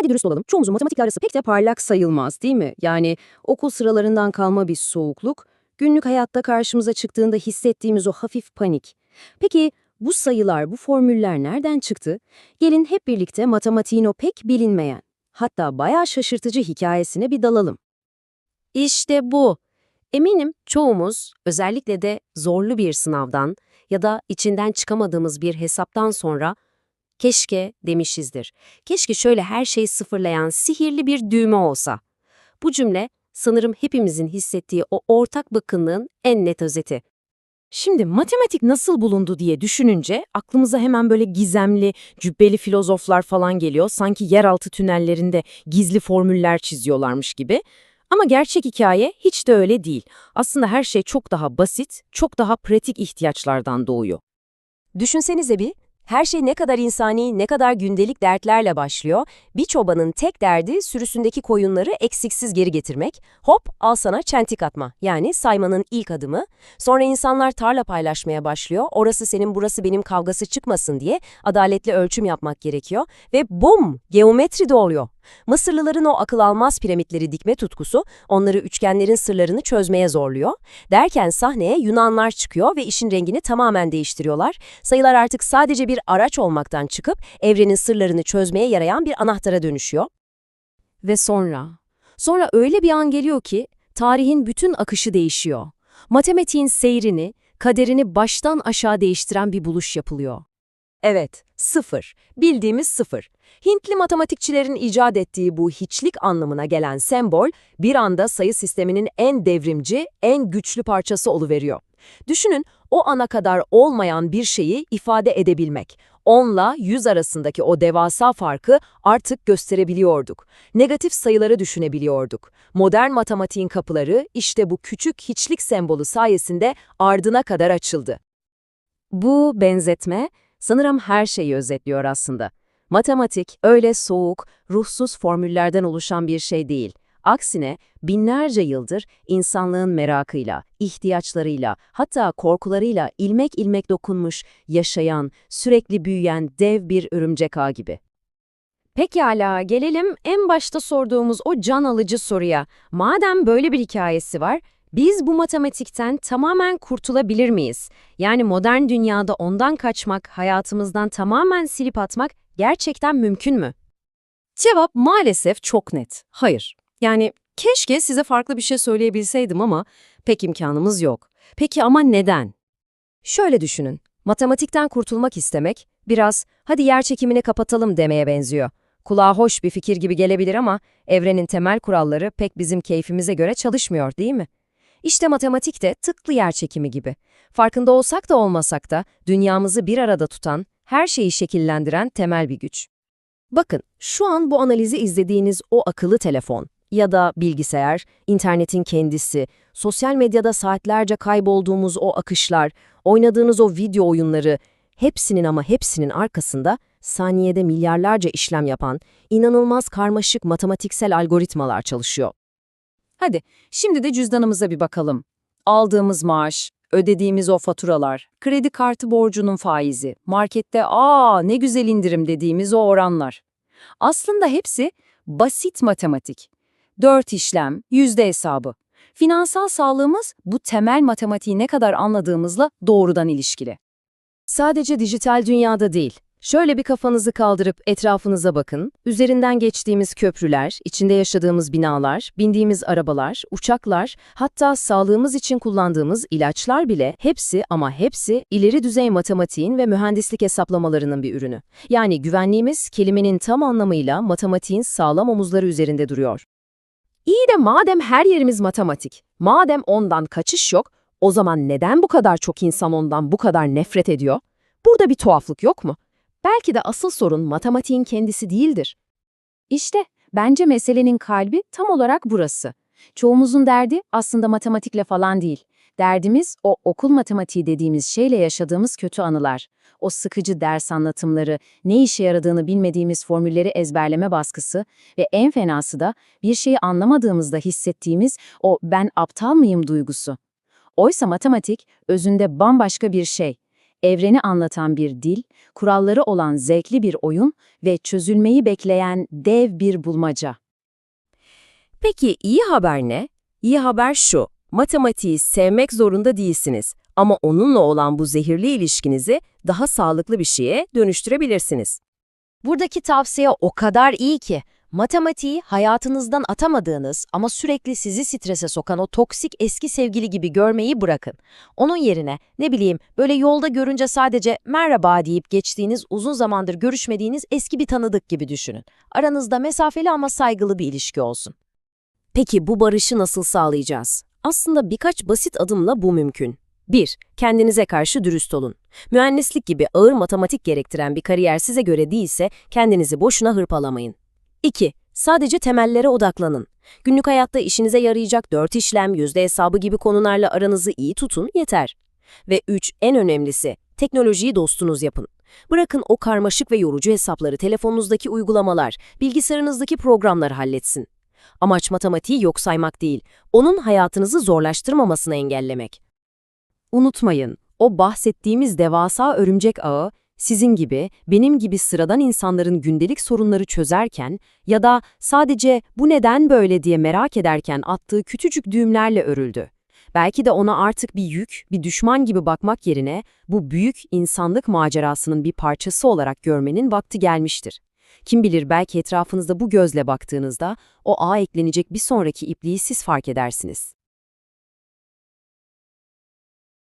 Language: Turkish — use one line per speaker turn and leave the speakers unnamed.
Hadi dürüst olalım, çoğumuzun matematikle arası pek de parlak sayılmaz değil mi? Yani okul sıralarından kalma bir soğukluk, günlük hayatta karşımıza çıktığında hissettiğimiz o hafif panik. Peki bu sayılar, bu formüller nereden çıktı? Gelin hep birlikte matematiğin o pek bilinmeyen, hatta bayağı şaşırtıcı hikayesine bir dalalım. İşte bu. Eminim çoğumuz özellikle de zorlu bir sınavdan ya da içinden çıkamadığımız bir hesaptan sonra keşke demişizdir. Keşke şöyle her şeyi sıfırlayan sihirli bir düğme olsa. Bu cümle sanırım hepimizin hissettiği o ortak bıkkınlığın en net özeti.
Şimdi matematik nasıl bulundu diye düşününce aklımıza hemen böyle gizemli, cübbeli filozoflar falan geliyor. Sanki yeraltı tünellerinde gizli formüller çiziyorlarmış gibi. Ama gerçek hikaye hiç de öyle değil. Aslında her şey çok daha basit, çok daha pratik ihtiyaçlardan doğuyor.
Düşünsenize bir, her şey ne kadar insani, ne kadar gündelik dertlerle başlıyor. Bir çobanın tek derdi sürüsündeki koyunları eksiksiz geri getirmek. Hop, al sana çentik atma. Yani saymanın ilk adımı. Sonra insanlar tarla paylaşmaya başlıyor. Orası senin, burası benim kavgası çıkmasın diye adaletli ölçüm yapmak gerekiyor. Ve bum, geometri de oluyor. Mısırlıların o akıl almaz piramitleri dikme tutkusu onları üçgenlerin sırlarını çözmeye zorluyor. Derken sahneye Yunanlar çıkıyor ve işin rengini tamamen değiştiriyorlar. Sayılar artık sadece bir araç olmaktan çıkıp evrenin sırlarını çözmeye yarayan bir anahtara dönüşüyor.
Ve sonra, sonra öyle bir an geliyor ki tarihin bütün akışı değişiyor. Matematiğin seyrini, kaderini baştan aşağı değiştiren bir buluş yapılıyor.
Evet, sıfır. Bildiğimiz sıfır. Hintli matematikçilerin icat ettiği bu hiçlik anlamına gelen sembol bir anda sayı sisteminin en devrimci, en güçlü parçası oluveriyor. Düşünün o ana kadar olmayan bir şeyi ifade edebilmek. 10 ile 100 arasındaki o devasa farkı artık gösterebiliyorduk. Negatif sayıları düşünebiliyorduk. Modern matematiğin kapıları işte bu küçük hiçlik sembolü sayesinde ardına kadar açıldı.
Bu benzetme sanırım her şeyi özetliyor aslında. Matematik öyle soğuk, ruhsuz formüllerden oluşan bir şey değil. Aksine binlerce yıldır insanlığın merakıyla, ihtiyaçlarıyla, hatta korkularıyla ilmek ilmek dokunmuş, yaşayan, sürekli büyüyen dev bir örümcek ağ gibi. Pekala, gelelim en başta sorduğumuz o can alıcı soruya. Madem böyle bir hikayesi var, biz bu matematikten tamamen kurtulabilir miyiz? Yani modern dünyada ondan kaçmak, hayatımızdan tamamen silip atmak gerçekten mümkün mü? Cevap maalesef çok net. Hayır. Yani keşke size farklı bir şey söyleyebilseydim ama pek imkanımız yok. Peki ama neden? Şöyle düşünün. Matematikten kurtulmak istemek biraz hadi yer çekimini kapatalım demeye benziyor. Kulağa hoş bir fikir gibi gelebilir ama evrenin temel kuralları pek bizim keyfimize göre çalışmıyor değil mi? İşte matematik de tıklı yer çekimi gibi. Farkında olsak da olmasak da dünyamızı bir arada tutan, her şeyi şekillendiren temel bir güç. Bakın, şu an bu analizi izlediğiniz o akıllı telefon ya da bilgisayar, internetin kendisi, sosyal medyada saatlerce kaybolduğumuz o akışlar, oynadığınız o video oyunları, hepsinin ama hepsinin arkasında saniyede milyarlarca işlem yapan, inanılmaz karmaşık matematiksel algoritmalar çalışıyor. Hadi, şimdi de cüzdanımıza bir bakalım. Aldığımız maaş, ödediğimiz o faturalar, kredi kartı borcunun faizi, markette ''aa ne güzel indirim'' dediğimiz o oranlar. Aslında hepsi basit matematik. Dört işlem, yüzde hesabı. Finansal sağlığımız bu temel matematiği ne kadar anladığımızla doğrudan ilişkili. Sadece dijital dünyada değil. Şöyle bir kafanızı kaldırıp etrafınıza bakın. Üzerinden geçtiğimiz köprüler, içinde yaşadığımız binalar, bindiğimiz arabalar, uçaklar, hatta sağlığımız için kullandığımız ilaçlar bile hepsi ama hepsi ileri düzey matematiğin ve mühendislik hesaplamalarının bir ürünü. Yani güvenliğimiz kelimenin tam anlamıyla matematiğin sağlam omuzları üzerinde duruyor. İyi de madem her yerimiz matematik, madem ondan kaçış yok, o zaman neden bu kadar çok insan ondan bu kadar nefret ediyor? Burada bir tuhaflık yok mu? Belki de asıl sorun matematiğin kendisi değildir. İşte bence meselenin kalbi tam olarak burası. Çoğumuzun derdi aslında matematikle falan değil. Derdimiz o okul matematiği dediğimiz şeyle yaşadığımız kötü anılar. O sıkıcı ders anlatımları, ne işe yaradığını bilmediğimiz formülleri ezberleme baskısı ve en fenası da bir şeyi anlamadığımızda hissettiğimiz o ben aptal mıyım duygusu. Oysa matematik özünde bambaşka bir şey. Evreni anlatan bir dil, kuralları olan zevkli bir oyun ve çözülmeyi bekleyen dev bir bulmaca.
Peki iyi haber ne? İyi haber şu, matematiği sevmek zorunda değilsiniz ama onunla olan bu zehirli ilişkinizi daha sağlıklı bir şeye dönüştürebilirsiniz. Buradaki tavsiye o kadar iyi ki, matematiği hayatınızdan atamadığınız ama sürekli sizi strese sokan o toksik eski sevgili gibi görmeyi bırakın. Onun yerine ne bileyim böyle yolda görünce sadece merhaba deyip geçtiğiniz uzun zamandır görüşmediğiniz eski bir tanıdık gibi düşünün. Aranızda mesafeli ama saygılı bir ilişki olsun. Peki bu barışı nasıl sağlayacağız? Aslında birkaç basit adımla bu mümkün. 1. Kendinize karşı dürüst olun. Mühendislik gibi ağır matematik gerektiren bir kariyer size göre değilse kendinizi boşuna hırpalamayın. 2. Sadece temellere odaklanın. Günlük hayatta işinize yarayacak dört işlem, yüzde hesabı gibi konularla aranızı iyi tutun yeter. Ve 3. En önemlisi, teknolojiyi dostunuz yapın. Bırakın o karmaşık ve yorucu hesapları telefonunuzdaki uygulamalar, bilgisayarınızdaki programlar halletsin. Amaç matematiği yok saymak değil, onun hayatınızı zorlaştırmamasını engellemek.
Unutmayın, o bahsettiğimiz devasa örümcek ağı, sizin gibi, benim gibi sıradan insanların gündelik sorunları çözerken ya da sadece bu neden böyle diye merak ederken attığı küçücük düğümlerle örüldü. Belki de ona artık bir yük, bir düşman gibi bakmak yerine bu büyük insanlık macerasının bir parçası olarak görmenin vakti gelmiştir. Kim bilir belki etrafınızda bu gözle baktığınızda o ağa eklenecek bir sonraki ipliği siz fark edersiniz.